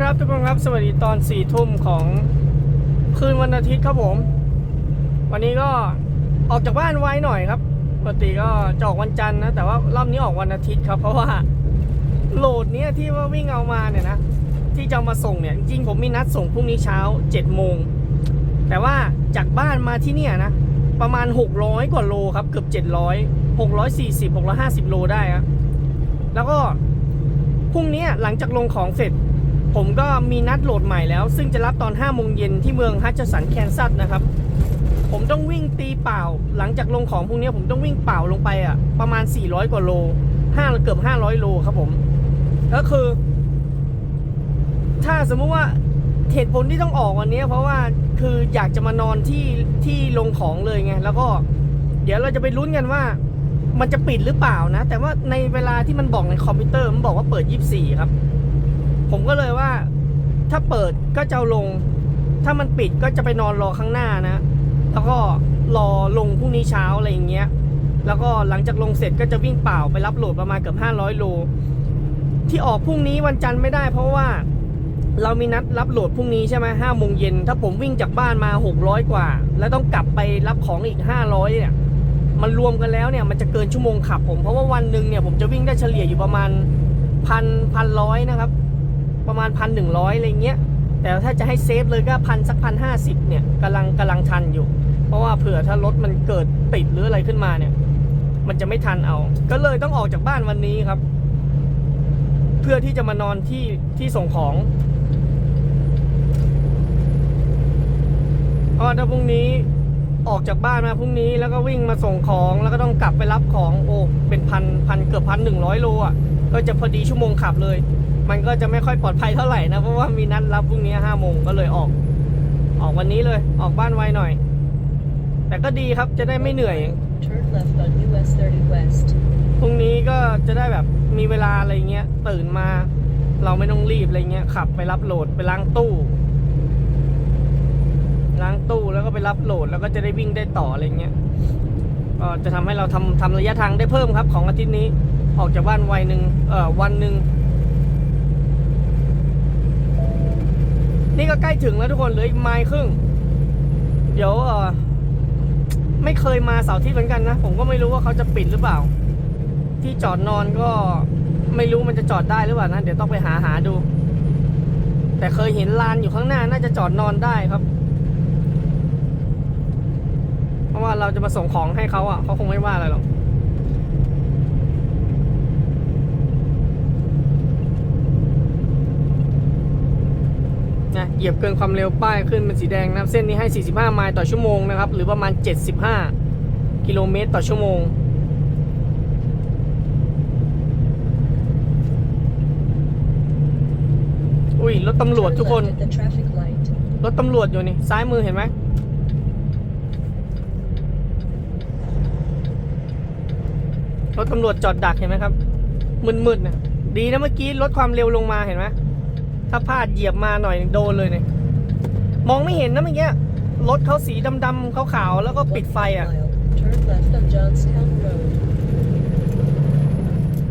ครับทุกคนครับสวัสดีตอนสี่ทุ่มของคืนวันอาทิตย์ครับผม วันนี้ก็ออกจากบ้านไวหน่อยครับปกติก็จะออกวันจันทร์นะแต่ว่ารอบนี้ออกวันอาทิตย์ครับ เพราะว่าโหลดเนี้ยที่ว่าวิ่งเอามาเนี่ยนะที่จะมาส่งเนี่ยจริงผมมีนัดส่งพรุ่งนี้เช้า7จ็ดโมงแต่ว่าจากบ้านมาที่เนี่ยนะประมาณ 600 กว่าโลครับเกือบ 700 640 650 โลได้ครับแล้วก็พรุ่งนี้หลังจากลงของเสร็จ ผมก็มีนัดโหลดใหม่แล้ว ซึ่งจะรับตอน5โมงเย็นที่เมืองฮัตชสันแคนซัสนะครับ ผมต้องวิ่งตีเปล่า หลังจากลงของพรุ่งนี้ผมต้องวิ่งเปล่าลงไปอะ ประมาณ 400 กว่าโล5เกือบ 500 โลครับผม ก็คือ ถ้าสมมุติว่าเหตุผลที่ต้องออกวันนี้เพราะว่าคืออยากจะมานอนที่ที่ลงของเลยไง แล้วก็เดี๋ยวเราจะไปลุ้นกันว่า มันจะปิดหรือเปล่านะ แต่ว่าในเวลาที่มันบอกในคอมพิวเตอร์มันบอกว่าเปิด 24 ครับ ผมก็เลยว่า ถ้าเปิดก็จะลง ถ้ามันปิดก็จะไปนอนรอข้างหน้านะ แล้วก็รอลงพรุ่งนี้เช้าอะไรอย่างเงี้ย แล้วก็หลังจากลงเสร็จก็จะวิ่งเปล่าไปรับโหลดประมาณเกือบ500 โล ที่ออกพรุ่งนี้วันจันทร์ไม่ได้ เพราะว่าเรามีนัดรับโหลดพรุ่งนี้ใช่ไหมห้าโมงเย็น ถ้าผมวิ่งจากบ้านมา 600 กว่า แล้วต้องกลับไปรับของอีก 500 เนี่ย มันรวมกันแล้วเนี่ย มันจะเกินชั่วโมงขับผม เพราะว่าวันหนึ่งเนี่ยผมจะวิ่งได้เฉลี่ยอยู่ประมาณพันพันร้อยนะครับ ประมาณพันหนึ่งร้อยอะไรเงี้ย แต่ถ้าจะให้เซฟเลยก็พันสักพันห้าสิบเนี่ยกำลังกำลังทันอยู่ เพราะว่าเผื่อถ้ารถมันเกิดติดหรืออะไรขึ้นมาเนี่ย มันจะไม่ทันเอา ก็เลยต้องออกจากบ้านวันนี้ครับ เพื่อที่จะมานอนที่ที่ส่งของเพราะว่าถ้าพรุ่งนี้ออกจากบ้านมาพรุ่งนี้แล้วก็วิ่งมาส่งของแล้วก็ต้องกลับไปรับของโอ้เป็นพันพันเกือบพันหนึ่งร้อยโลอะก็จะพอดีชั่วโมงขับเลย มันก็จะไม่ค่อยปลอดภัยเท่าไหร่นะ เพราะว่ามีนัดรับพรุ่งนี้ห้าโมงก็เลยออก ออกวันนี้เลยออกบ้านไวหน่อย แต่ก็ดีครับจะได้ไม่เหนื่อย Turn left on US 30 West. พรุ่งนี้ก็จะได้แบบมีเวลาอะไรเงี้ยตื่นมา เราไม่ต้องรีบอะไรเงี้ยขับไปรับโหลดไปล้างตู้ ล้างตู้แล้วก็ไปรับโหลดแล้วก็จะได้วิ่งได้ต่ออะไรเงี้ยก็จะทำให้เราทำทำระยะทางได้เพิ่มครับ ของอาทิตย์นี้ออกจากบ้านวัยหนึ่งเอ่อวันหนึ่ง นี่ก็ใกล้ถึงแล้วทุกคนเหลืออีกไมล์ครึ่ง เดี๋ยวเออไม่เคยมาเสาร์อาที่เหมือนกันนะ ผมก็ไม่รู้ว่าเขาจะปิดหรือเปล่า ที่จอดนอนก็ไม่รู้มันจะจอดได้หรือเปล่านะ เดี๋ยวต้องไปหาหาดู แต่เคยเห็นลานอยู่ข้างหน้าน่าจะจอดนอนได้ครับ เพราะว่าเราจะมาส่งของให้เขาอะเขาคงไม่ว่าอะไรหรอก นะเหยียบเกินความเร็วป้ายขึ้นเป็นสีแดงนะเส้นนี้ให้ 45 ไมล์ต่อชั่วโมงนะครับ หรือประมาณ 75 กิโลเมตรต่อชั่วโมง อุ้ยรถตำรวจทุกคน รถตำรวจอยู่นี่ ซ้ายมือเห็นไหมรถตำรวจจอดดักเห็นไหมครับมืดๆนะดีนะเมื่อกี้ลดความเร็วลงมาเห็นไหม ถ้าพลาดเหยียบมาหน่อยโดนเลยเนี่ยมองไม่เห็นนะเมื่อกี้รถเขาสีดำๆขาวๆแล้วก็ปิดไฟอะ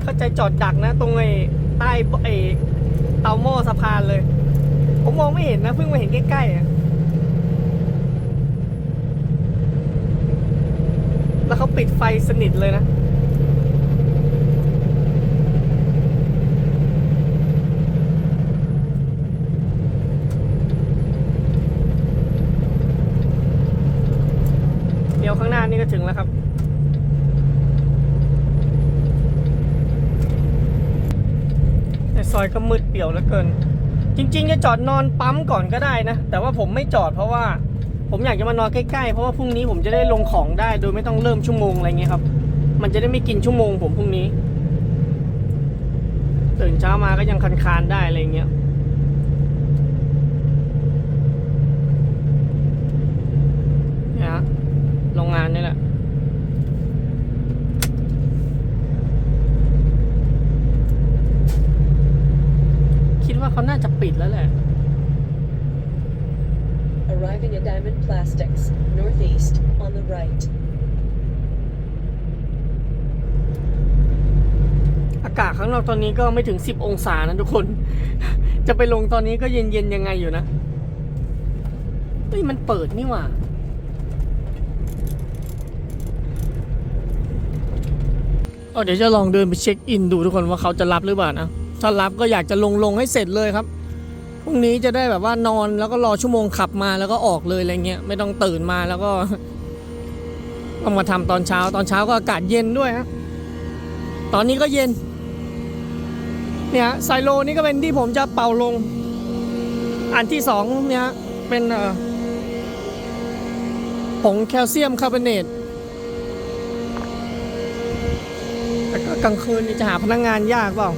เข้าใจจอดดักนะ ตรงไอ้ใต้ไอ้เตาหม้อสะพานเลย ผมมองไม่เห็นนะเพิ่งมาเห็นใกล้ๆอะแล้วเขาปิดไฟสนิทเลยนะ เดี๋ยวข้า งแล้วครับ ในซอยก็มืดเปี่ยวเหลือเกิน จริง ๆ จะจอดนอนปั๊มก่อนก็ได้นะ แต่ว่าผมไม่จอดเพราะว่าผมอยากจะมานอนใกล้ๆ เพราะว่าพรุ่งนี้ผมจะได้ลงของได้ โดยไม่ต้องเริ่มชั่วโมงอะไรเงี้ยครับ มันจะได้ไม่กินชั่วโมงผมพรุ่งนี้ ตื่นเช้ามาก็ยังคานๆได้อะไรเงี้ยฮะโรงงานนี่แหละ คิดว่าเขาน่าจะปิดแล้วแหละ Arriving at Diamond Plastics, northeast, on the right. ากาศข้างนอกตอนนี้ก็ไม่ถึง 10 องศานะทุกคน จะไปลงตอนนี้ก็เย็นๆยังไงอยู่นะเฮ้ยมันเปิดนี่หว่าเดี๋ยวจะลองเดินไปเช็คอินดูทุกคนว่าเขาจะรับหรือเปล่านะ ถ้ารับก็อยากจะลงลงให้เสร็จเลยครับ พรุ่งนี้จะได้แบบว่านอนแล้วก็รอชั่วโมงขับมาแล้วก็ออกเลยอะไรเงี้ย ไม่ต้องตื่นมาแล้วก็ ต้องมาทำตอนเช้า ตอนเช้าก็อากาศเย็นด้วยฮะ ตอนนี้ก็เย็น เนี่ยไซโลนี่ก็เป็นที่ผมจะเป่าลง อันที่สองเนี่ยเป็นผงแคลเซียมคาร์บอเนตแต่ก็กลางคืนนี่จะหาพนักงานยากเปล่า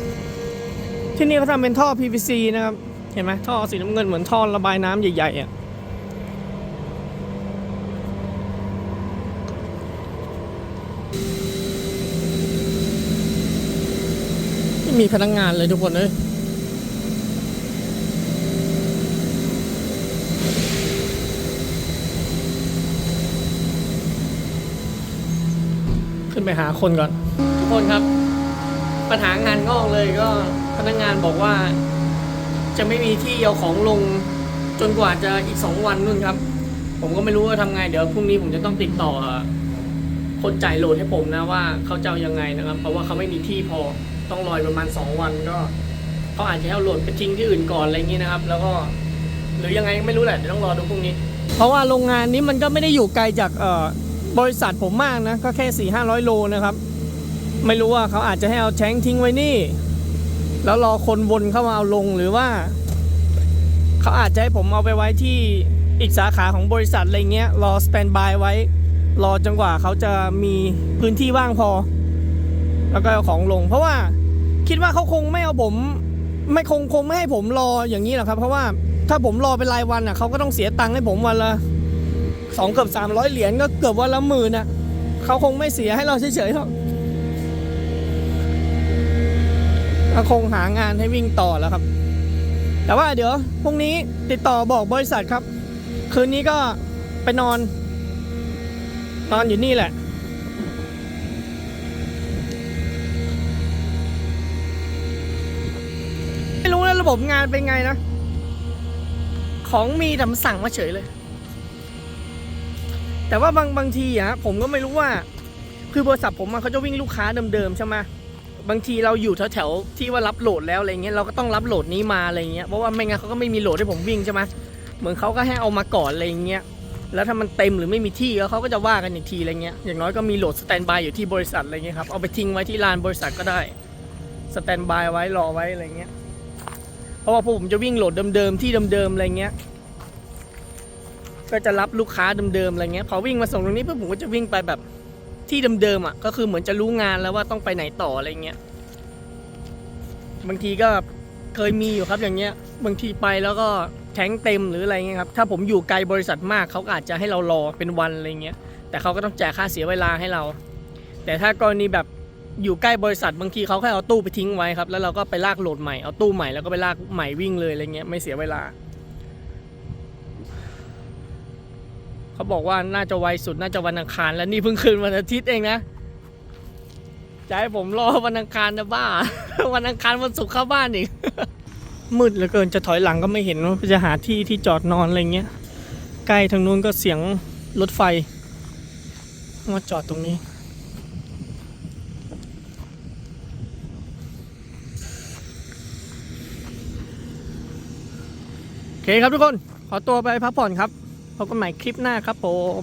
ที่นี่เขาทำเป็นท่อ PVC นะครับ เห็นไหมท่อสีน้ำเงินเหมือนท่อระบายน้ำใหญ่ๆอะ มีพนักงานเลยทุกคนเลยขึ้นไปหาคนก่อน ทุกคนครับ ปัญหางานงอกเลยก็พนักงานบอกว่า จะไม่มีที่เอาของลงจนกว่าจะอีกสองวันนู่นครับ ผมก็ไม่รู้ว่าทำไงเดี๋ยวพรุ่งนี้ผมจะต้องติดต่อคนจ่ายโหลดให้ผมนะว่าเขาจะยังไงนะครับ เพราะว่าเขาไม่มีที่พอ ต้องรอประมาณ 2 วันก็เขาอาจจะให้เอาโหลดไปทิ้งที่อื่นก่อนอะไรอย่างนี้นะครับ แล้วก็หรือยังไงไม่รู้แหละเดี๋ยวต้องรอดูพรุ่งนี้ เพราะว่าโรงงานนี้มันก็ไม่ได้อยู่ไกลจากเอ่อบริษัทผมมากนะก็แค่4 5 0 0โลนะครับ ไม่รู้ว่าเขาอาจจะให้เอาแช้งทิ้งไว้นี่ แล้วรอคนวนเข้ามาเอาลงหรือว่า เขาอาจจะให้ผมเอาไปไว้ที่อีกสาขาของบริษัทอะไรเงี้ยรอสแตนบายไว้ รอจนกว่าเขาจะมีพื้นที่ว่างพอ แล้วก็เอาของลงเพราะว่า คิดว่าเขาคงไม่เอาผม ไม่คงคงไม่ให้ผมรออย่างนี้หรอกครับ เพราะว่าถ้าผมรอเป็นรายวันอะเขาก็ต้องเสียตังค์ให้ผมวันละสองเกือบสามร้อยเหรียญก็เกือบวันละหมื่นอะเขาคงไม่เสียให้เราเฉยๆหรอกเขาคงหางานให้วิ่งต่อแล้วครับ แต่ว่าเดี๋ยวพรุ่งนี้ติดต่อบอกบริษัทครับ คืนนี้ก็ไปนอน นอนอยู่นี่แหละ ระบบงานเป็นไงนะ ของมีแต่มันสั่งมาเฉยเลย แต่ว่าบางบางทีอะผมก็ไม่รู้ว่า คือบริษัทผมอะเขาจะวิ่งลูกค้าเดิมๆใช่ไหมบางทีเราอยู่แถวๆที่ว่ารับโหลดแล้วอะไรเงี้ยเราก็ต้องรับโหลดนี้มาอะไรเงี้ยเพราะว่าไม่งั้นเขาก็ไม่มีโหลดให้ผมวิ่งใช่ไหมเหมือนเขาก็ให้เอามาก่อนอะไรเงี้ยแล้วถ้ามันเต็มหรือไม่มีที่แล้วเขาก็จะว่ากันอีกทีอะไรเงี้ยอย่างน้อยก็มีโหลดสแตนบายอยู่ที่บริษัทอะไรเงี้ยครับเอาไปทิ้งไว้ที่ลานบริษัทก็ได้สแตนบายไว้รอไว้อะไรเงี้ย เพราะว่าพวกผมจะวิ่งโหลดเดิมๆที่เดิมๆอะไรเงี้ย ก็จะรับลูกค้าเดิมๆอะไรเงี้ยพอวิ่งมาส่งตรงนี้ปุ๊บผมก็จะวิ่งไปแบบที่เดิมๆอะก็คือเหมือนจะรู้งานแล้วว่าต้องไปไหนต่ออะไรเงี้ยบางทีก็เคยมีอยู่ครับอย่างเงี้ย บางทีไปแล้วก็แท้งเต็มหรืออะไรเงี้ยครับถ้าผมอยู่ไกลบริษัทมากเขาอาจจะให้เรารอเป็นวันอะไรเงี้ย แต่เขาก็ต้องจ่ายค่าเสียเวลาให้เรา แต่ถ้ากรณีแบบ อยู่ใกล้บริษัทบางทีเขาแค่เอาตู้ไปทิ้งไว้ครับ แล้วเราก็ไปลากโหลดใหม่เอาตู้ใหม่แล้วก็ไปลากใหม่วิ่งเลยอะไรเงี้ยไม่เสียเวลา เขาบอกว่าน่าจะไวสุดน่าจะวันอังคาร แล้วนี่เพิ่งคืนวันอาทิตย์เองนะจะให้ผมรอวันอังคารนะบ้า วันอังคารวันศุกร์เข้าบ้านอีกมืดเหลือเกินจะถอยหลังก็ไม่เห็นว่าจะหาที่ที่จอดนอนอะไรเงี้ยใกล้ทางนู้นก็เสียงรถไฟมาจอดตรงนี้ เคครับทุกคน ขอตัวไปพักผ่อนครับพบกันใหม่คลิปหน้าครับผม